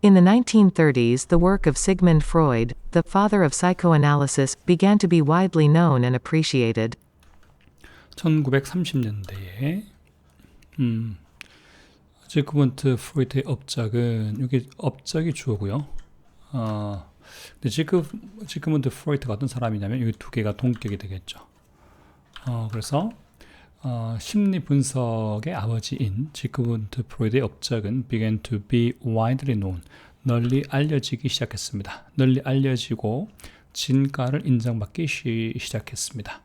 In the 1930s, the work of Sigmund Freud, the father of psychoanalysis, began to be widely known and appreciated. 1930년대에 음, 지그문트 프로이트의 업적은 여기 업적이 주어고요. 어, 근데 지금 지그문트 프로이트가 어떤 사람이냐면 이두 개가 동격이 되겠죠. 어, 그래서 어, 심리 분석의 아버지인 지그문트 프로이드의 업적은 began to be widely known 널리 알려지기 시작했습니다. 널리 알려지고 진가를 인정받기 시, 시작했습니다.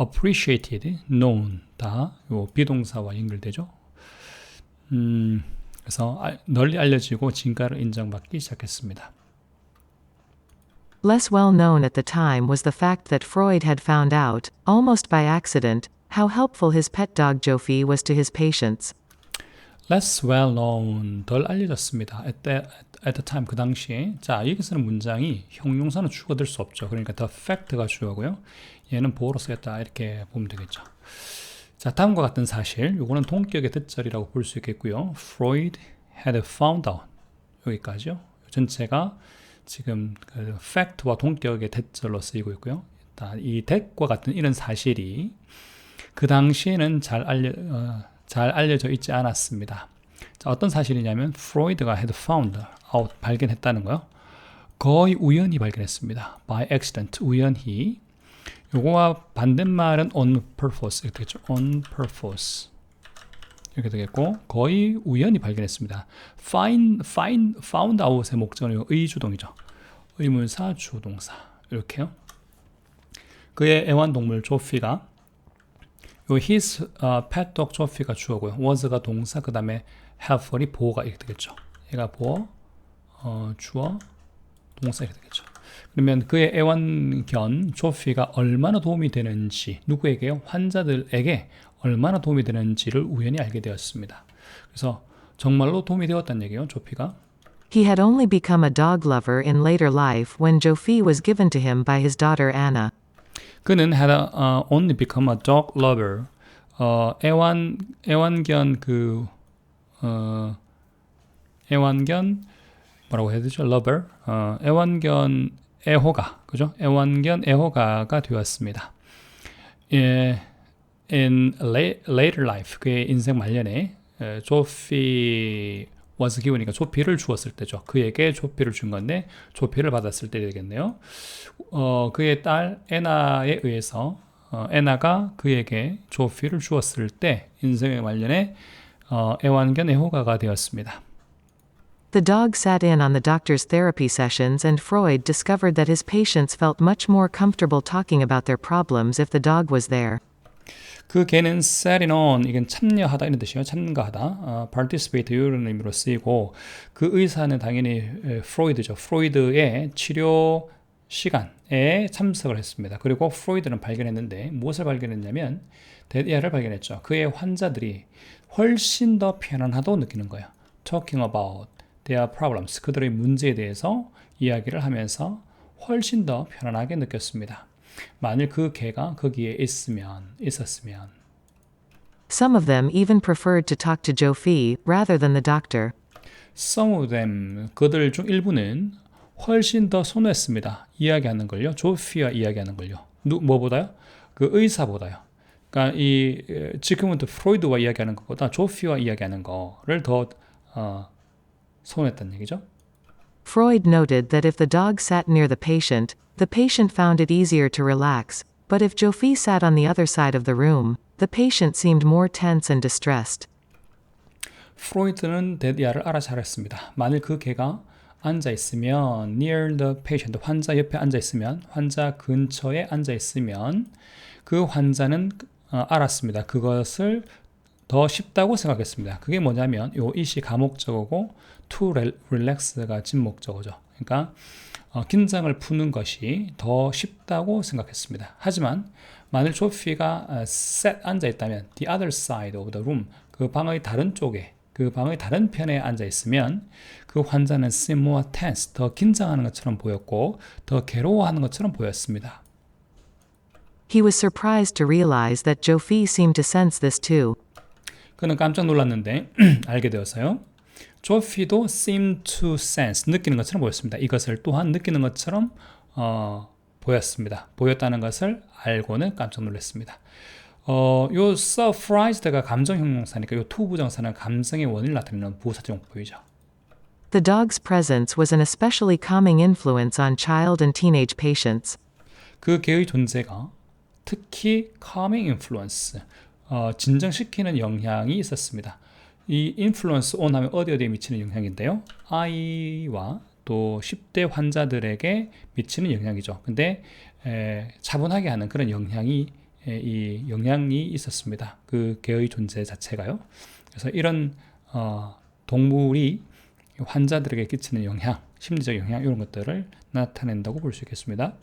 appreciated, known 다 요 비동사와 연결되죠. 음, 그래서 알- 널리 알려지고 진가를 인정받기 시작했습니다. Less well known at the time was the fact that Freud had found out, almost by accident, how helpful his pet dog Jofi was to his patients. less well known 덜 알려졌습니다. at the, at the time 그 당시에 자 여기서는 문장이 형용사는 주어가 될 수 없죠. 그러니까 the fact가 주어고요. 얘는 보어로 쓰였다 이렇게 보면 되겠죠. 자 다음과 같은 사실 요거는 동격의 뜻절이라고 볼 수 있겠고요. Freud had found out 여기까지요. 전체가 지금 그 fact와 동격의 대절로 쓰이고 있고요. 일단 이 that과 같은 이런 사실이 그 당시에는 잘 알려 어, 잘 알려져 있지 않았습니다. 자, 어떤 사실이냐면 프로이드가 had found out 발견했다는 거요. 거의 우연히 발견했습니다. by accident 우연히. 요거와 반대말은 on purpose 이렇게 되겠죠. on purpose 이렇게 되겠고 거의 우연히 발견했습니다. find find found out의 목적은 의주동이죠. 의문사 주동사 이렇게요. 그의 애완동물 조피가 요 his 어, pet dog 조피가 주어고요. was가 동사 그 다음에 helpful이 보어가 이렇게 되겠죠. 얘가 보어 어, 주어 동사 이렇게 되겠죠. 그러면 그의 애완견 조피가 얼마나 도움이 되는지 누구에게요? 환자들에게 얼마나 도움이 되는지를 우연히 알게 되었습니다. 그래서 정말로 도움이 되었다는 얘기예요. 조피가 He had only become a dog lover in later life when Jofi was given to him by his daughter Anna. 그는 had a, uh, only become a dog lover. 어, 애완 애완견 그 어, 애완견 뭐라고 해야 되죠? lover. 어, 애완견 애호가 그죠? 애완견 애호가가 되었습니다. 예, in late, later life 그의 인생 말년에 에, 조피 given이니까 조피를 주었을 때죠. 그에게 조피를 준 건데 조피를 받았을 때 되겠네요. 어, 그의 딸 에나에 의해서 어, 에나가 그에게 조피를 주었을 때 인생의 말년에 어, 애완견 애호가가 되었습니다. The dog sat in on the doctor's therapy sessions, and Freud discovered that his patients felt much more comfortable talking about their problems if the dog was there. 그 개는 setting on 이건 참여하다 이런 뜻이에요. 참가하다. 어, participate 이런 의미로 쓰이고 그 의사는 당연히 에, 프로이드죠. 프로이드의 치료 시간에 참석을 했습니다. 그리고 프로이드는 발견했는데 무엇을 발견했냐면 데디아를 발견했죠. 그의 환자들이 훨씬 더 편안하다고 느끼는 거예요. Talking about their problems 그들의 문제에 대해서 이야기를 하면서 훨씬 더 편안하게 느꼈습니다. 만일 그 개가 거기에 있으면 있었으면 Some of them even preferred to talk to Jofi rather than the doctor. some of them 그들 중 일부는 훨씬 더 선호했습니다. 이야기하는 걸요. 조 피와 이야기하는 걸요. 누 뭐보다요? 그 의사보다요. 그러니까 이 에, 지금부터 프로이드와 이야기하는 것보다 조 피와 이야기하는 거를 더 어, 선호했다는 얘기죠. Freud noted that if the dog sat near the patient, the patient found it easier to relax, but if Jofi sat on the other side of the room, the patient seemed more tense and distressed. 프로이드는 데디아를 알아 잘했습니다. 만일 그 개가 앉아 있으면 near the patient 환자 옆에 앉아 있으면 환자 근처에 앉아 있으면 그 환자는 어, 알았습니다. 그것을 더 쉽다고 생각했습니다. 그게 뭐냐면 요 it이 가목적어고 to relax가 진목적어죠. 그러니까 어, 긴장을 푸는 것이 더 쉽다고 생각했습니다. 하지만 만일 조피가 어, set 앉아 있다면 the other side of the room 그 방의 다른 쪽에 그 방의 다른 편에 앉아 있으면 그 환자는 more tense 더 긴장하는 것처럼 보였고 더 괴로워하는 것처럼 보였습니다. He was surprised to realize that Jofi seemed to sense this too. 그는 깜짝 놀랐는데 알게 되었어요. 조피도 seem to sense 느끼는 것처럼 보였습니다. 이것을 또한 느끼는 것처럼 어, 보였습니다. 보였다는 것을 알고는 깜짝 놀랐습니다. 어, 요 surprised가 감정 형용사니까 요 to 부정사는 감정의 원인을 나타내는 부사적 용법이죠. The dog's presence was an especially calming influence on child and teenage patients. 그 개의 존재가 특히 calming influence, 어, 진정시키는 영향이 있었습니다. 이 influence on 하면 어디 어디에 미치는 영향인데요. 아이와 또 10대 환자들에게 미치는 영향이죠. 근데 에, 차분하게 하는 그런 영향이 에, 이 영향이 있었습니다. 그 개의 존재 자체가요. 그래서 이런 어, 동물이 환자들에게 끼치는 영향, 심리적 영향 이런 것들을 나타낸다고 볼 수 있겠습니다.